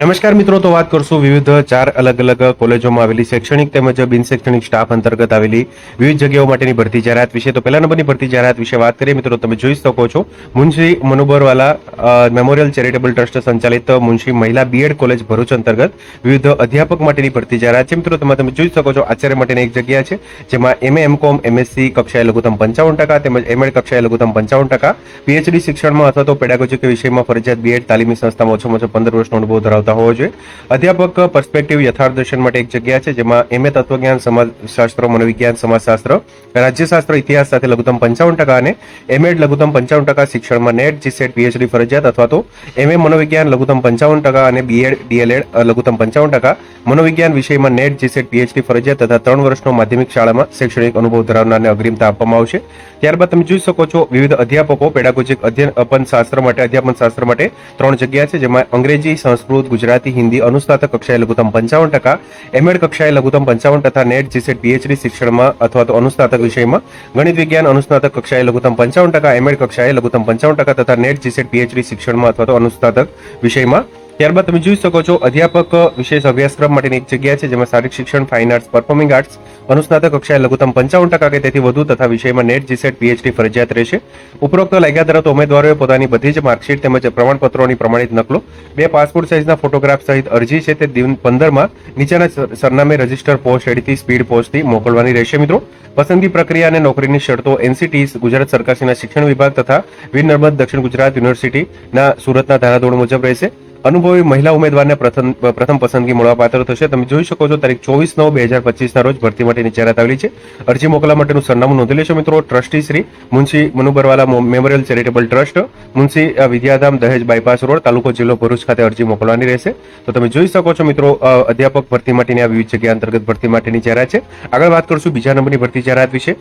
નમસ્કાર મિત્રો, તો વાત કરશું વિવિધ ચાર અલગ અલગ કોલેજોમાં આવેલી શૈક્ષણિક તેમજ બિન શૈક્ષણિક સ્ટાફ અંતર્ગત આવેલી વિવિધ જગ્યાઓ માટેની ભરતી જાહેરાત વિશે. તો પહેલા નંબરની ભરતી જાહેરાત વિશે વાત કરીએ. મિત્રો, તમે જોઈ શકો છો, Munshi Manobarwala memorial charitable trust સંચાલિત મુનશી મહિલા બીએડ કોલેજ ભરૂચ અંતર્ગત વિવિધ અધ્યાપક માટેની ભરતી જાહેરાત છે. મિત્રો, તેમાં તમે જોઈ શકો છો, આચાર્ય માટેની એક જગ્યા છે, જેમાં એમએ એમ કોમ એમએસસી કક્ષાએ લઘુત્તમ પંચાવન ટકા તેમજ એમએડ કક્ષાએ લઘુત્તમ પંચાવન ટકા. પીએચડી શિક્ષણમાં અથવા તો પેડાગોજી વિષયમાં ફરજિયાત બીએડ તાલીમી સંસ્થામાં ઓછામાં ઓછો પંદર વર્ષનો અનુભવ ધરાવતા હોવો જોઈએ. અધ્યાપક પર્સ્પેક્ટિવ યથાર્થ દર્શન માટે એક જગ્યા છે, જેમાં એમએ તત્વજ્ઞાન સમાજશાસ્ત્ર મનોવિજ્ઞાન, સમાજશાસ્ત્ર, રાજ્યશાસ્ત્ર, ઇતિહાસ સાથે લઘુત્તમ પંચાવન ટકા અને એમએડ લઘુત્તમ પંચાવન ટકા શિક્ષણમાં નેટ, જીસેટ, પીએચડી, ફરજિયાત અથવા તો એમએ મનોવિજ્ઞાન લઘુત્તમ પંચાવન ટકા અને બીએડ, ડીએલએડ લઘુત્તમ પંચાવન ટકા. મનોવિજ્ઞાન વિષયમાં નેટ, જીસેટ, પીએચડી, ફરજિયાત તથા ત્રણ વર્ષનો માધ્યમિક શાળામાં શૈક્ષણિક અનુભવ ધરાવનારને અગ્રિમતા આપવામાં આવશે. ત્યારબાદ તમે જોઈ શકો છો વિવિધ અધ્યાપકો, પેડાગોજિક અધ્યયન શાસ્ત્ર માટે અધ્યાપન શાસ્ત્ર માટે ત્રણ જગ્યા છે, જેમાં અંગ્રેજી, સંસ્કૃત ગુજરાતી, હિન્દી અનુસ્નાતક કક્ષાએ લઘુત્તમ પંચાવન ટકા એમએડ કક્ષાએ લઘુત્તમ પંચાવન તથા નેટ જીસેટ પીએચડી શિક્ષણમાં અથવા તો અનુસ્નાતક વિષયમાં ગણિત વિજ્ઞાન અનુસ્નાતક કક્ષાએ લઘુત્તમ પંચાવન ટકા એમએડ કક્ષાએ લઘુત્તમ પંચાવન ટકા તથા નેટ જીસેટ પીએચડી શિક્ષણમાં અથવા તો અનુસ્નાતક વિષયમાં ત્યારબાદ તમે જોઈ શકો છો અધ્યાપક વિશેષ અભ્યાસક્રમ માટેની એક જગ્યા છે, જેમાં શારીરિક શિક્ષણ ફાઇન આર્ટ્સ પરફોર્મિંગ આર્ટ્સ અનુસ્નાતક કક્ષાએ લઘુત્તમ પંચાવન ટકા કે તેથી વધુ તથા વિષયમાં નેટ જીસેટ પીએચડી ફરજિયાત રહેશે. ઉપરોક્ત લાગ્યા ધરાવતા ઉમેદવારોએ પોતાની બધી જ માર્કશીટ તેમજ પ્રમાણપત્રોની પ્રમાણિત નકલો, બે પાસપોર્ટ સાઇઝના ફોટોગ્રાફ સહિત અરજી છે તે દિન પંદરમાં નીચેના સરનામે રજિસ્ટર પોસ્ટ એડીથી સ્પીડ પોસ્ટથી મોકલવાની રહેશે મિત્રો. પસંદગી પ્રક્રિયા અને નોકરીની શરતો એનસીટી ગુજરાત સરકારશ્રીના શિક્ષણ વિભાગ તથા વીર નર્મદ દક્ષિણ ગુજરાત યુનિવર્સિટીના સુરતના ધારાધોરણ મુજબ રહેશે. અનુભવી મહિલા ઉમેદવારને પ્રથમ પ્રથમ પસંદગી મળવાપાત્ર થશે. તમે જોઈ શકો છો, તારીખ ચોવીસ નવ બે હજાર પચીસના રોજ ભરતી માટેની જાહેરાત આવેલી છે. અરજી મોકલવા માટેનું સરનામું નોંધી લેશો મિત્રો. Trustee Shri Munshi Manubarwala memorial charitable trust, Munshi Vidyadham Dahej bypass road, તાલુકો જિલ્લો ભરૂચ ખાતે અરજી મોકલવાની રહેશે. તો તમે જોઈ શકો છો મિત્રો અધ્યાપક ભરતી માટેની આ વિવિધ જગ્યા અંતર્ગત ભરતી માટેની જાહેરાત છે. આગળ વાત કરશું બીજા નંબરની ભરતી જાહેરાત વિશે.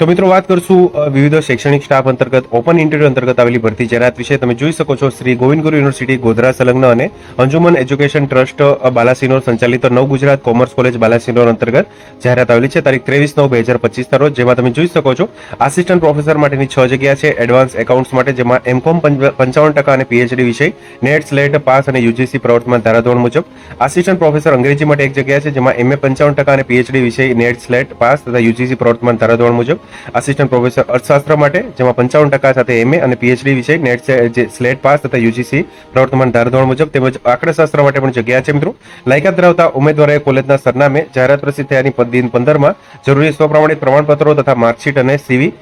તો મિત્રો વાત કરશું વિવિધ શૈક્ષણિક સ્ટાફ અંતર્ગત, ઓપન ઇન્ટરવ્યુ અંતર્ગત આવેલી ભરતી જાહેરાત વિશે તમે જોઈ શકો છો, શ્રી ગોવિંદ ગુરુ યુનિવર્સિટી, ગોધરા, સંલગ્ન અને અંજુમન એજ્યુકેશન ટ્રસ્ટ બાલાસિનોર સંચાલિત નવ ગુજરાત કોમર્સ કોલેજ બાલાસિનોર અંતર્ગત જાહેરાત આવેલી છે, તારીખ ત્રેવીસ નવ બે હજાર પચીસના રોજ, જેમાં તમે જોઈ શકો છો આસિસ્ટન્ટ પ્રોફેસર માટેની છ જગ્યા છે એડવાન્સ એકાઉન્ટ્સ માટે, જેમાં એમકોમ પંચાવન ટકા અને પીએચડી વિષય નેટ સ્લેટ પાસ અને યુજીસી પ્રવર્તમાન ધારાધોરણ મુજબ. આસિસ્ટન્ટ પ્રોફેસર અંગ્રેજી માટે એક જગ્યા છે, જેમાં એમએ પંચાવન ટકા અને પીએચડી વિષય નેટ સ્લેટ પાસ તથા યુજીસી પ્રવર્તમાન ધારાધોરણ મુજબ. આસિસ્ટન્ટ પ્રોફેસર અર્થશાસ્ત્ર માટે, જેમાં પંચાવન ટકા સાથે એમએ અને પીએચડી વિષય નેટ સ્લેટ પાસ તથા યુજીસી પ્રવર્તમાન ધારાધોરણ મુજબ તેમજ આંકડાશાસ્ત્ર માટે પણ જગ્યા છે મિત્રો. લાયકાત ધરાવતા ઉમેદવારોએ કોલેજના સરનામે જાહેરાત પ્રસિદ્ધ થયાની દિન પંદરમાં જરૂરી સ્વપ્રમાણિત પ્રમાણપત્રો તથા માર્કશીટ અને સીવી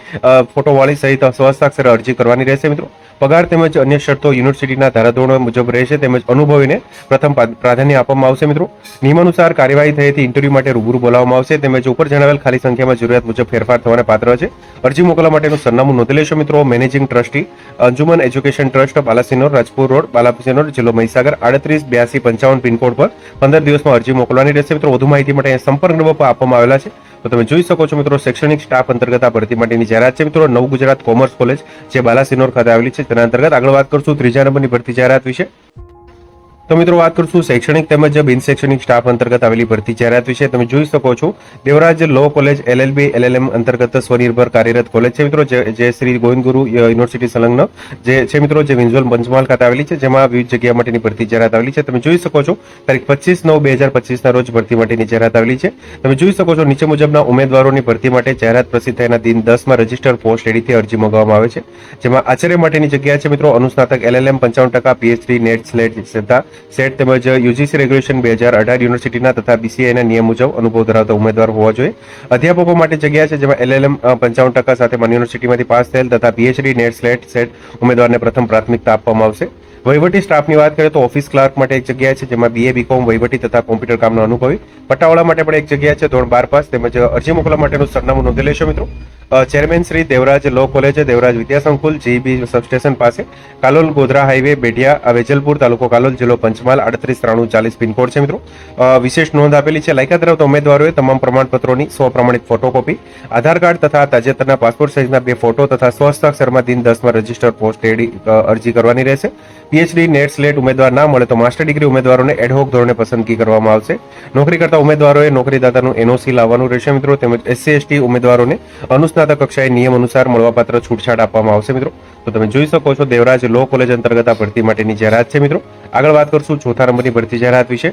ફોટોવાળી સહિત સ્વહસ્તાક્ષરે અરજી કરવાની રહેશે મિત્રો. પગાર તેમજ અન્ય શરતો યુનિવર્સિટીના ધારાધોરણો મુજબ રહેશે તેમજ અનુભવીને પ્રથમ પ્રાધાન્ય આપવામાં આવશે મિત્રો. નિયમાનુસાર કાર્યવાહી થયેથી ઇન્ટરવ્યૂ માટે રૂબરૂ બોલાવવામાં આવશે તેમજ ઉપર જણાવેલ ખાલી સંખ્યામાં જરૂરિયાત મુજબ ફેરફાર થવાને પાત્ર છે. અરજી મોકલવા માટેનું સરનામું નોંધી લેશો મિત્રો. Managing trustee Anjuman education trust Balasinor Rajpur road Balasinor જિલ્લો મહીસાગર, આડત્રીસ બ્યાસી પંચાવન પિનકોડ પર પંદર દિવસમાં અરજી મોકલવાની રહેશે. મિત્રો, વધુ માહિતી માટે સંપર્ક નંબર આપવામાં આવેલા છે. તો તમે જોઈ શકો છો મિત્રો, શૈક્ષણિક સ્ટાફ અંતર્ગત આ ભરતી માટેની જાહેરાત છે. મિત્રો, નવ ગુજરાત કોમર્સ કોલેજ, જે બાલાસિનોર ખાતે આવેલી છે. તેના અંતર્ગત આગળ વાત કરશું ત્રીજા નંબરની ભરતી જાહેરાત વિશે. તો મિત્રો વાત કરશું શૈક્ષણિક તેમજ બિન શૈક્ષણિક સ્ટાફ અંતર્ગત આવેલી ભરતી જાહેરાત વિશે. તમે જોઈ શકો છો, Devraj law college LLB LLM અંતર્ગત સ્વનિર્ભર કાર્યરત કોલેજ છે મિત્રો, જે શ્રી ગોવિંદ ગુરુ યુનિવર્સિટી સંલગ્ન. જે છે મિત્રો, જે વિન્ઝોલ પંચમહાલ ખાતે આવેલી છે, જેમાં વિવિધ જગ્યા માટેની ભરતી જાહેરાત આવેલી છે. તમે જોઈ શકો છો, તારીખ પચીસ નવ બે હજાર પચીસના રોજ ભરતી માટેની જાહેરાત આવેલી છે. તમે જોઈ શકો છો, નીચે મુજબના ઉમેદવારોની ભરતી માટે જાહેરાત પ્રસિદ્ધ થયાના દિન દસમાં રજિસ્ટર પોસ્ટ એડીથી અરજી મંગાવવામાં આવે છે. જેમાં આચાર્ય માટેની જગ્યા છે મિત્રો, અનુસ્નાતક એલએલએમ પંચાવન ટકા પીએચડી નેટ સ્લેટ તથા સેટ તેમજ યુજીસી રેગ્યુલેશન બે હજાર અઢાર યુનિવર્સિટીના તથા બીસીઆઈના નિયમ મુજબ અનુભવ ધરાવતા ઉમેદવાર હોવા જોઈએ. અધ્યાપકો માટે જગ્યા છે જેમાં એલએલએમ પંચાવન ટકા સાથે મન યુનિવર્સિટીમાંથી પાસ થયેલ તથા પીએચડી, નેટ, સ્લેટ સેટ ઉમેદવારને પ્રથમ પ્રાથમિકતા આપવામાં આવશે. વહીવટી સ્ટાફની વાત કરીએ તો ઓફિસ ક્લાર્ક માટે એક જગ્યા છે જેમાં બીએ બીકોમ વહીવટી તથા કોમ્પ્યુટર કામનો અનુભવી. પટ્ટાવાળા માટે પણ એક જગ્યા છે, ધોરણ બાર પાસ, તેમજ અરજી મોકલવા માટેનું સરનામું નોંધી લેશો મિત્રો. Chairman Shri Devraj law college, Devraj Vidyasankul GB substation પાસે. કાલોલ, ગોધરા હાઈવે, બેઢિયા વેજલપુર તાલુકો કાલોલ, જિલ્લો પંચમહાલ, આડત્રીસ, ત્રાણું, ચાલીસ પિનકોડ છે મિત્રો. વિશેષ નોંધ આપેલી છે. લાયકાત ધરાવતા ઉમેદવારોએ તમામ પ્રમાણપત્રોની સ્વપ્રમાણિત ફોટોકોપી આધાર કાર્ડ તથા તાજેતરના પાસપોર્ટ સાઇઝના બે ફોટો તથા સ્વહસ્તાક્ષરમાં દિન દસમાં રજિસ્ટર પોસ્ટ એડી અરજી કરવાની રહેશે. પીએચડી, નેટ, સ્લેટ ઉમેદવાર ના મળે તો માસ્ટર ડિગ્રી ઉમેદવારોને એડહોક ધોરણે પસંદગી કરવામાં આવશે. નોકરી કરતા ઉમેદવારોએ નોકરીદાતાનું એનઓસી લાવવાનું રહેશે મિત્રો. તેમજ એસસી એસટી ઉમેદવારોને અનુસ્નાતક કક્ષાએ નિયમ અનુસાર મળવાપાત્ર છૂટછાટ આપવામાં આવશે મિત્રો. તો તમે જોઈ શકો છો દેવરાજ લો કોલેજ અંતર્ગત આ ભરતી માટેની જાહેરાત છે મિત્રો. આગળ વાત કરશું ચોથા નંબરની ભરતી જાહેરાત વિશે.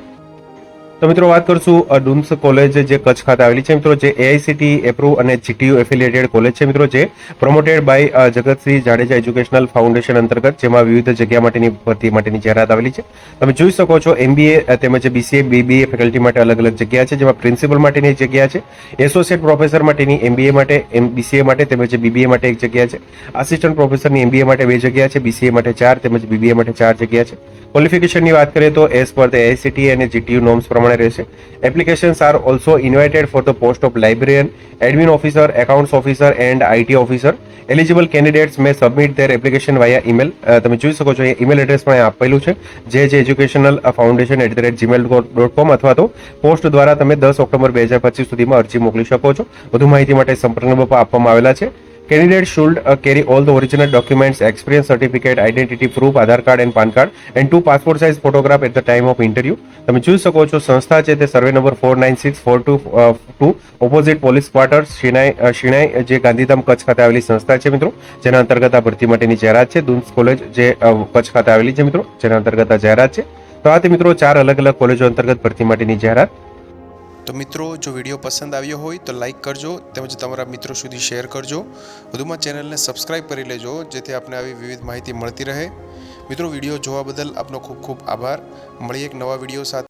તો મિત્રો વાત કરશું ડુમ્સ કોલેજ જે કચ્છ ખાતે આવેલી છે. મિત્રો જે એઆઈસીટી એપ્રુવ અને જીટીયુ એફિલિએટેડ કોલેજ છે. મિત્રો જે promoted by Jagatsinh Jadeja educational foundation અંતર્ગત, જેમાં વિવિધ જગ્યા માટેની ભરતી માટેની જાહેરાત આવેલી છે. તમે જોઈ શકો છો એમબીએ તેમજ બીસીએ બીબીએ ફેકલ્ટી માટે અલગ અલગ જગ્યા છે, જેમાં પ્રિન્સિપલ માટેની એક જગ્યા છે એસોસિએટ પ્રોફેસર માટેની એમબીએ માટે, એમ બીસીએ માટે તેમજ બીબીએ માટે એક જગ્યા છે આસિસ્ટન્ટ પ્રોફેસરની એમબીએ માટે બે જગ્યા છે બીસીએ માટે ચાર તેમજ બીબીએ માટે ચાર જગ્યા છે. ક્વોલિફિકેશનની વાત કરીએ તો એઝ પર ધ એઆઈસીટી અને જીટીયુ નોર્મ્સ પ્રમાણે રહેશે applications are also invited for the post of librarian admin officer accounts officer and IT officer eligible candidates may submit their application via email તમે જોઈ શકો છો ઈમેલ એડ્રેસ પણ આપેલું છે. જે જે educational foundation at the rate Gmail dot com અથવા તો પોસ્ટ દ્વારા તમે દસ ઓક્ટોબર બે હજાર પચીસ સુધીમાં અરજી મોકલી શકો છો. વધુ માહિતી માટે સંપર્ક નંબર આપવામાં આવેલા છે. Candidate uh, carry all the original documents experience certificate identity proof Aadhaar card and PAN card and two passport size photograph at the time of interview. તમે જોઈ શકો છો સંસ્થા છે તે survey number four nine six four two two opposite police quarters Shinai Shinai જે ગાંધીધામ કચ્છ ખાતે આવેલી સંસ્થા છે મિત્રો. જેના અંતર્ગત આ ભરતી માટેની જાહેરાત છે. દુન્સ કોલેજ જે કચ્છ ખાતે આવેલી છે મિત્રો. જેના અંતર્ગત આ જાહેરાત છે. તો આ તે મિત્રો ચાર અલગ અલગ કોલેજો અંતર્ગત ભરતી માટેની જાહેરાત. તો મિત્રો, જો વીડિયો પસંદ આવ્યો હોય તો લાઈક કરજો તેમજ તમારા મિત્રો સુધી શેર કરજો. વધુમાં ચેનલને સબસ્ક્રાઈબ કરી લેજો, જેથી આપને આવી વિવિધ માહિતી મળતી રહે. મિત્રો, વીડિયો જોવા બદલ આપનો ખૂબ ખૂબ આભાર. મળીએ એક નવા વીડિયો સાથે.